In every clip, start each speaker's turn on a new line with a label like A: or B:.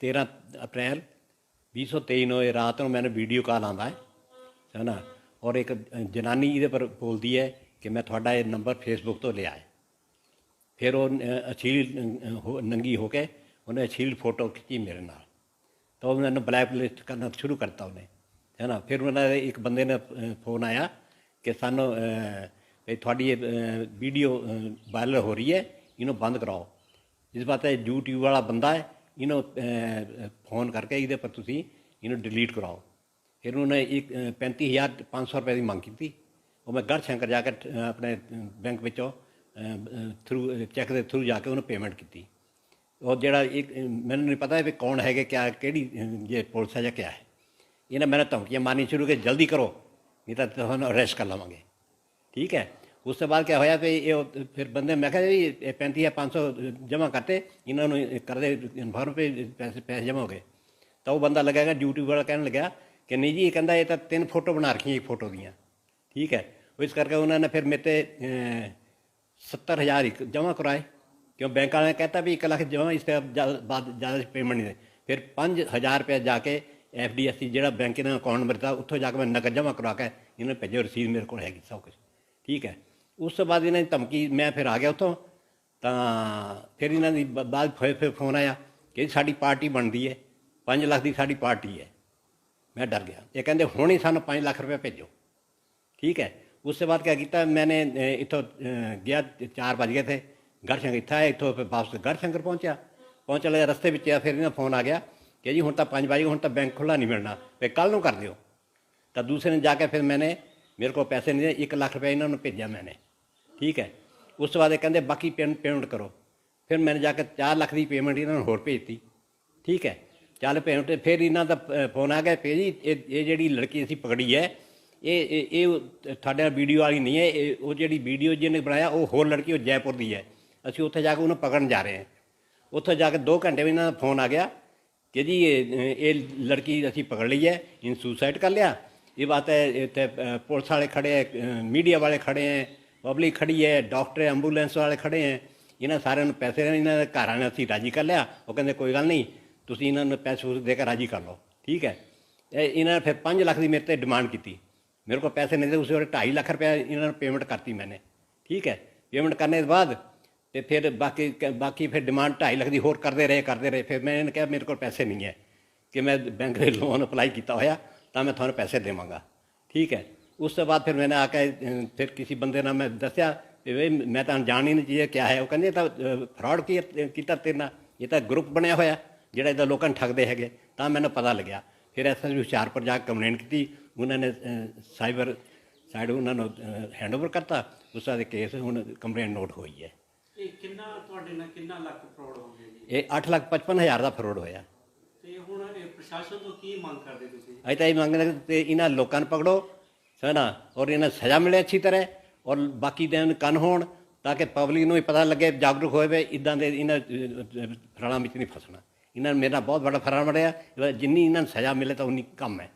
A: 13 ਅਪ੍ਰੈਲ 2023 ਨੂੰ ਇਹ ਰਾਤ ਨੂੰ ਮੈਨੂੰ ਵੀਡੀਓ ਕਾਲ ਆਉਂਦਾ ਹੈ ਹੈ ਨਾ ਔਰ ਇੱਕ ਜਨਾਨੀ ਇਹਦੇ ਪਰ ਬੋਲਦੀ ਹੈ ਕਿ ਮੈਂ ਤੁਹਾਡਾ ਇਹ ਨੰਬਰ ਫੇਸਬੁੱਕ ਤੋਂ ਲਿਆ ਹੈ ਫਿਰ ਉਹ ਅ, ਅਸ਼ਲੀਲ ਅ, ਹੋ- ਨੰਗੀ ਹੋ ਕੇ ਉਹਨੇ ਅਸ਼ਲੀਲ ਫੋਟੋ ਖਿੱਚੀ ਮੇਰੇ ਨਾਲ ਤਾਂ ਉਹ ਮੈਨੂੰ ਬਲੈਕਲਿਸਟ ਕਰਨਾ ਸ਼ੁਰੂ ਕਰਤਾ ਉਹਨੇ ਹੈ ਨਾ ਫਿਰ ਉਹਨਾਂ ਦੇ ਇੱਕ ਬੰਦੇ ਨੇ ਫੋਨ ਆਇਆ ਕਿ ਸਾਨੂੰ ਅ, ਵੀ ਤੁਹਾਡੀ ਇਹ ਵੀਡੀਓ ਵਾਇਰਲ ਹੋ ਰਹੀ ਹੈ ਇਹਨੂੰ ਬੰਦ ਕਰਾਓ ਇਹਨੂੰ ਫੋਨ ਕਰਕੇ ਇਹਦੇ ਪਰ ਤੁਸੀਂ ਇਹਨੂੰ ਡਿਲੀਟ ਕਰਾਓ। ਫਿਰ ਉਹਨੇ ਇੱਕ ਅ, 35500 ਰੁਪਏ ਦੀ ਮੰਗ ਕੀਤੀ। ਉਹ ਮੈਂ ਗੜ ਸ਼ੰਕਰ ਜਾ ਕੇ ਆਪਣੇ ਬੈਂਕ ਵਿੱਚੋਂ ਥਰੂ ਚੈੱਕ ਦੇ ਥਰੂ ਜਾ ਕੇ ਉਹਨੂੰ ਪੇਮੈਂਟ ਕੀਤੀ। ਉਹ ਜਿਹੜਾ ਇੱਕ ਮੈਨੂੰ ਨਹੀਂ ਪਤਾ ਵੀ ਕੌਣ ਹੈਗੇ ਕਿਆ ਕਿਹੜੀ ਜੇ ਪੁਲਿਸ ਹੈ ਜਾਂ ਕਿਆ ਹੈ। ਇਹਨੇ ਮੈਨੂੰ ਧਮਕੀਆਂ ਮਾਰਨੀ ਸ਼ੁਰੂ ਕਿ ਜਲਦੀ ਕਰੋ ਨਹੀਂ ਤਾਂ ਤੁਹਾਨੂੰ ਅਰੈਸਟ ਕਰ ਲਵਾਂਗੇ। ਠੀਕ ਹੈ? ਉਸ ਤੋਂ ਬਾਅਦ ਕਿਆ ਹੋਇਆ ਵੀ ਇਹ ਫਿਰ ਬੰਦੇ ਮੈਂ ਕਿਹਾ ਜੀ ਇਹ 35 ਜਾਂ 500 ਜਮ੍ਹਾਂ ਕਰਤੇ ਇਹਨਾਂ ਨੂੰ ਕਰਦੇ ਇਨਫਾਰਮ ਪੇ ਪੈਸੇ ਪੈਸੇ ਜਮ੍ਹਾਂ ਹੋ ਗਏ ਤਾਂ ਉਹ ਬੰਦਾ ਲੱਗਿਆ YouTube ਵਾਲਾ ਕਹਿਣ ਲੱਗਾ ਕਿ ਨਹੀਂ ਜੀ ਇਹ ਕਹਿੰਦਾ ਇਹ ਤਾਂ ਤਿੰਨ ਫੋਟੋ ਬਣਾ ਰੱਖੀਆਂ ਇੱਕ ਫੋਟੋ ਦੀਆਂ ਠੀਕ ਹੈ ਇਸ ਕਰਕੇ ਉਹਨਾਂ ਨੇ ਫਿਰ ਮੇਰੇ ਤੇ ਅਹ, 70000 ਇੱਕ ਜਮ੍ਹਾਂ ਕਰਾਏ ਕਿਉਂ ਬੈਂਕ ਵਾਲਿਆਂ ਨੇ ਕਹਿਤਾ ਵੀ 1 ਲੱਖ ਜਮ੍ਹਾਂ ਇਸ ਤੋਂ ਜ਼ਿਆਦਾ- ਬਾਅਦ ਜ਼ਿਆਦਾ ਪੇਮੈਂਟ ਨਹੀਂ ਦੇ ਫਿਰ 5000 ਰੁਪਏ ਜਾ ਕੇ ਐਫਡੀਐਸਸੀ ਜਿਹੜਾ ਬੈਂਕ ਦਾ ਅਕਾਊਂਟ ਨੰਬਰ ਦਾ ਉੱਥੋਂ ਜਾ ਕੇ ਮੈਂ ਨਕਦ ਜਮ੍ਹਾਂ ਕਰਾ ਕੇ ਇਹਨਾਂ ਨੇ ਭੇਜੋ ਰਸੀਦ ਮੇਰੇ ਕੋਲ ਹੈਗੀ ਸਭ ਕੁਝ ਠੀਕ ਹੈ ਉਸ ਤੋਂ ਬਾਅਦ ਇਹਨਾਂ ਦੀ ਧਮਕੀ ਮੈਂ ਫਿਰ ਆ ਗਿਆ ਉੱਥੋਂ। ਤਾਂ ਫਿਰ ਇਹਨਾਂ ਦੀ ਬਾਅਦ ਫਿਰ ਫਿਰ ਫੋਨ ਆਇਆ ਕਿ ਸਾਡੀ ਪਾਰਟੀ ਬਣਦੀ ਹੈ। 5 ਲੱਖ ਦੀ ਸਾਡੀ ਪਾਰਟੀ ਹੈ। ਮੈਂ ਡਰ ਗਿਆ। ਇਹ ਕਹਿੰਦੇ ਹੁਣ ਹੀ ਸਾਨੂੰ 5 ਲੱਖ ਰੁਪਏ ਭੇਜੋ। ਠੀਕ ਹੈ। ਉਸ ਤੋਂ ਬਾਅਦ ਕਿਆ ਕੀਤਾ अ, ਇੱਥੋਂ ਗਿਆ गया चार बज गए थे गढ़ शंकर था इतो फिर वापस गढ़ शंकर पहुंचा पहुंचने लगे रस्ते ਵਿੱਚ ਆ ਫਿਰ ਇਹਨਾਂ ਫੋਨ ਆ ਗਿਆ ਕਿ ਜੀ ਹੁਣ ਤਾਂ 5 ਵਜੇ ਹੁਣ ਤਾਂ ਬੈਂਕ ਖੁੱਲਾ ਨਹੀਂ ਮਿਲਣਾ। ਤੇ ਕੱਲ ਨੂੰ ਕਰ ਦਿਓ। ਤਾਂ ਦੂਸਰੇ ਨੇ ਜਾ ਕੇ ਫਿਰ ਮੈਨੇ ਮੇਰੇ ਕੋਲ ਪੈਸੇ ਨਹੀਂ 1 ਲੱਖ ਰੁਪਏ ਇਹਨਾਂ ਨੂੰ ਭੇਜਿਆ ਮੈਨੇ। ਠੀਕ ਹੈ। ਉਸ ਤੋਂ ਬਾਅਦ ਇਹ ਕਹਿੰਦੇ ਬਾਕੀ ਪੇਮੈਂਟ ਕਰੋ। ਫਿਰ ਮੈंने ਜਾ ਕੇ 4 ਲੱਖ ਦੀ ਪੇਮੈਂਟ ਇਹਨਾਂ ਨੂੰ ਹੋਰ ਭੇਜਤੀ। ਠੀਕ ਹੈ। ਚੱਲ ਪੇਮੈਂਟ ਫਿਰ ਇਹਨਾਂ ਦਾ ਫੋਨ ਆ ਗਿਆ ਪੇ ਜੀ, ਇਹ ਇਹ ਜਿਹੜੀ ਲੜਕੀ ਅਸੀਂ ਪਕੜੀ ਹੈ, ਇਹ ਇਹ ਇਹ ਉਹ ਤੁਹਾਡੇ ਵੀਡੀਓ ਵਾਲੀ ਨਹੀਂ ਹੈ, ਇਹ, ਉਹ ਜਿਹੜੀ ਵੀਡੀਓ ਜਿਹਨੇ ਬਣਾਇਆ, ਉਹ ਹੋਰ ਲੜਕੀ ਉਹ ਜੈਪੁਰ ਦੀ ਹੈ। ਅਸੀਂ ਉੱਥੇ ਜਾ ਕੇ ਉਹਨੂੰ ਪਕੜਨ ਜਾ ਰਹੇ ਹਾਂ। ਉੱਥੇ ਜਾ ਕੇ 2 ਘੰਟੇ ਵਿੱਚ ਇਹਨਾਂ ਦਾ ਫੋਨ ਆ ਗਿਆ ਕਿ ਜੀ, ਇਹ ਲੜਕੀ ਅਸੀਂ ਪਕੜ ਲਈ ਹੈ ਇਨ ਸੁਸਾਈਡ ਕਰ ਲਿਆ। ਇਹ ਬਾਤ ਹੈ, ਇੱਥੇ ਪੁਲਿਸ ਵਾਲੇ ਖੜੇ ਹੈ ਮੀਡੀਆ ਵਾਲੇ ਖੜੇ ਹੈ। ਪਬਲਿਕ ਖੜੀ ਹੈ ਡਾਕਟਰ ਐਂਬੂਲੈਂਸ ਵਾਲੇ ਖੜੇ ਹੈ, ਇਹਨਾਂ ਸਾਰਿਆਂ ਨੂੰ ਪੈਸੇ ਇਹਨਾਂ ਦੇ ਘਰਾਂ ਨੇ ਅਸੀਂ ਰਾਜੀ ਕਰ ਲਿਆ। ਉਹ ਕਹਿੰਦੇ, ਕੋਈ ਗੱਲ ਨਹੀਂ, ਤੁਸੀਂ ਇਹਨਾਂ ਨੂੰ ਪੈਸੇ ਪੂਸੇ ਦੇ ਕੇ ਰਾਜੀ ਕਰ ਲਓ। ਠੀਕ ਹੈ? ਇਹ ਇਹਨਾਂ ਨੇ ਫਿਰ 5 ਲੱਖ ਦੀ ਮੇਰੇ ਤੇ ਡਿਮਾਂਡ ਕੀਤੀ। ਮੇਰੇ ਕੋਲ ਪੈਸੇ ਨਹੀਂ ਤੇ ਉਸ ਵੇਲੇ 2.5 ਲੱਖ ਰੁਪਏ ਇਹਨਾਂ ਨੂੰ ਪੇਮੈਂਟ ਕਰਤੀ ਮੈंने ਠੀਕ ਹੈ? ਪੇਮੈਂਟ ਕਰਨੇ ਤੋਂ ਬਾਅਦ ਤੇ ਫਿਰ ਬਾਕੀ ਬਾਕੀ ਫਿਰ ਡਿਮਾਂਡ 2.5 ਲੱਖ ਦੀ ਹੋਰ ਕਰਦੇ ਰਹੇ ਕਰਦੇ ਰਹੇ। ਫਿਰ ਮੈਂ ਇਹਨਾਂ ਕਿਹਾ, ਮੇਰੇ ਕੋਲ ਪੈਸੇ ਨਹੀਂ ਹੈ। ਕਿ ਮੈਂ ਬੈਂਕ ਦੇ ਲੋਨ ਅਪਲਾਈ ਕੀਤਾ ਹੋਇਆ, ਤਾਂ ਮੈਂ ਤੁਹਾਨੂੰ ਪੈਸੇ ਦੇਵਾਂਗਾ। ਠੀਕ ਹੈ? ਉਸ ਤੋਂ ਬਾਅਦ ਫਿਰ ਮੈंने ਆ ਕੇ ਫਿਰ ਕਿਸੇ ਬੰਦੇ ਨਾਲ ਮੈਂ ਦੱਸਿਆ ਕਿ ਵੀ ਮੈਂ ਤਾਂ ਜਾਣ ਹੀ ਨਹੀਂ ਚਾਹੀਏ ਕਿਆ ਹੈ। ਉਹ ਕਹਿੰਦੇ ਇਹ ਤਾਂ ਫਰਾਡ ਕੀਤਾ ਤੇਰੇ ਨਾਲ? ਇਹ ਤਾਂ ਗਰੁੱਪ ਬਣਿਆ ਹੋਇਆ ਜਿਹੜਾ ਇਹਦਾ ਲੋਕਾਂ ਨੂੰ ਠੱਗਦੇ ਹੈਗੇ। ਤਾਂ ਮੈਨੂੰ ਪਤਾ ਲੱਗਿਆ। ਫਿਰ ਐਸਐਸ ਹੁਸ਼ਿਆਰਪੁਰ ਜਾ ਕੇ ਕੰਪਲੇਂਟ ਕੀਤੀ। ਉਹਨਾਂ ਨੇ ਸਾਈਬਰ ਸਾਈਡ ਉਹਨਾਂ ਨੂੰ ਹੈਂਡਓਵਰ ਕਰਤਾ। ਉਸ ਦਾ ਕੇਸ ਹੁਣ ਕੰਪਲੇਂਟ ਨੋਟ ਹੋਈ ਹੈ।
B: ਇਹ ਕਿੰਨਾ ਤੁਹਾਡੇ ਨਾਲ ਕਿੰਨਾ ਲੱਖ ਫਰਾਡ ਹੋ ਗਿਆ ਜੀ?
A: ਇਹ 855000 ਦਾ ਫਰੋਡ ਹੋਇਆ।
B: ਤੇ ਹੁਣ ਇਹ ਪ੍ਰਸ਼ਾਸਨ ਤੋਂ ਕੀ ਮੰਗ ਕਰਦੇ ਤੁਸੀਂ?
A: ਅਸੀਂ ਤਾਂ ਇਹ ਮੰਗਦੇ ਕਿ ਤੇ ਇਹਨਾਂ ਲੋਕਾਂ ਨੂੰ ਪਕੜੋ। ਹੈ ਨਾ? ਔਰ ਇਹਨਾਂ ਸਜ਼ਾ ਮਿਲੇ ਅੱਛੀ ਤਰ੍ਹਾਂ ਔਰ ਬਾਕੀ ਦੇ ਨੂੰ ਕੰਨ ਹੋਣ ਤਾਂ ਕਿ ਪਬਲਿਕ ਨੂੰ ਵੀ ਪਤਾ ਲੱਗੇ ਜਾਗਰੂਕ ਹੋਏ ਵੀ ਇਦਾਂ ਦੇ ਇਹਨਾਂ ਫਰਾਲਾਂ ਵਿੱਚ ਨਹੀਂ ਫਸਣਾ। ਇਹਨਾਂ ਨੂੰ ਮੇਰਾ ਬਹੁਤ ਵੱਡਾ ਫਰਾਲ ਮੜਿਆ ਜਿੰਨੀ ਇਹਨਾਂ ਨੂੰ ਸਜ਼ਾ ਮਿਲੇ ਤਾਂ ਉਨੀ ਕਮ ਹੈ।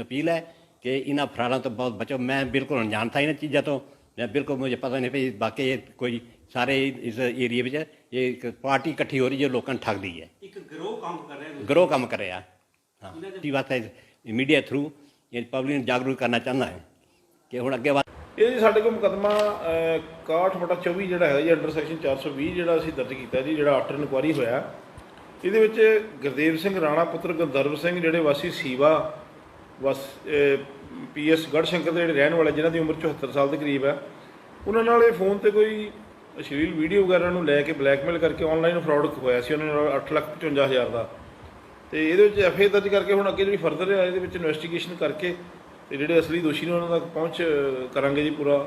A: ਅਪੀਲ ਹੈ ਕਿ ਇਹਨਾਂ ਫਰਾਲਾਂ ਤੋਂ ਬਹੁਤ ਬਚੋ। ਮੈਂ ਬਿਲਕੁਲ ਅਣਜਾਣ ਥਾ ਇਹਨਾਂ ਚੀਜ਼ਾਂ ਤੋਂ। ਮੈਂ ਬਿਲਕੁਲ ਮੁਝੇ ਪਤਾ ਨਹੀਂ ਵੀ ਬਾਕੀ ਇਹ ਕੋਈ ਸਾਰੇ ਇਸ ਏਰੀਆ ਵਿੱਚ ਇਹ ਇੱਕ ਪਾਰਟੀ ਇਕੱਠੀ ਹੋ ਰਹੀ ਜੋ ਲੋਕਾਂ ਨੂੰ ਠੱਗਦੀ ਹੈ।
B: ਇੱਕ ਗਰੋਹ ਕੰਮ ਕਰ ਰਿਹਾ ਤੁਸੀਂ
A: ਗਰੋ ਕੰਮ ਕਰਿਆ ਹਾਂ ਦੀ ਬਾਤ ਹੈ ਮੀਡੀਆ ਥਰੂ ਇਹ ਪਬਲਿਕ ਨੂੰ ਜਾਗਰੂਕ ਕਰਨਾ ਚਾਹੁੰਦਾ ਹੈ ਕਿ ਹੁਣ ਅੱਗੇ
C: ਇਹ ਜੀ ਸਾਡੇ ਕੋਲ ਮੁਕਦਮਾ 61/24 ਜਿਹੜਾ ਹੈ ਜੀ ਅੰਡਰ ਸੈਕਸ਼ਨ 420 ਜਿਹੜਾ ਅਸੀਂ ਦਰਜ ਕੀਤਾ ਜੀ, ਜਿਹੜਾ ਆਫਟਰ ਇਨਕੁਆਰੀ ਹੋਇਆ। ਇਹਦੇ ਵਿੱਚ ਗੁਰਦੇਵ ਸਿੰਘ ਰਾਣਾ, ਪੁੱਤਰ ਗੰਦਰਵ ਸਿੰਘ, ਜਿਹੜੇ ਵਾਸੀ ਸੀਵਾ, ਵਸ ਪੀਐਸ ਗੜਸ਼ੰਕਰ ਦੇ ਜਿਹੜੇ ਰਹਿਣ ਵਾਲੇ, ਜਿਨ੍ਹਾਂ ਦੀ ਉਮਰ 74 ਸਾਲ ਦੇ ਕਰੀਬ ਹੈ, ਉਹਨਾਂ ਨਾਲ ਇਹ ਫੋਨ ਤੇ ਕੋਈ ਅਸ਼ਲੀਲ ਵੀਡੀਓ ਵਗੈਰਾ ਨੂੰ ਲੈ ਕੇ ਬਲੈਕਮੇਲ ਕਰਕੇ ਆਨਲਾਈਨ ਫਰਾਡ ਹੋਇਆ ਸੀ। ਉਹਨਾਂ ਨਾਲ 855000 ਦਾ। ਤੇ ਇਹਦੇ ਵਿੱਚ ਐਫਏ ਦਰਜ ਕਰਕੇ ਹੁਣ ਅੱਗੇ ਜਿਹੜੀ ਫਰਦਰ ਹੈ ਇਹਦੇ ਵਿੱਚ ਇਨਵੈਸਟੀਗੇਸ਼ਨ ਕਰਕੇ ਤੇ ਜਿਹੜੇ ਅਸਲੀ ਦੋਸ਼ੀ ਨੇ ਉਹਨਾਂ ਤੱਕ ਪਹੁੰਚ ਕਰਾਂਗੇ ਜੀ ਪੂਰਾ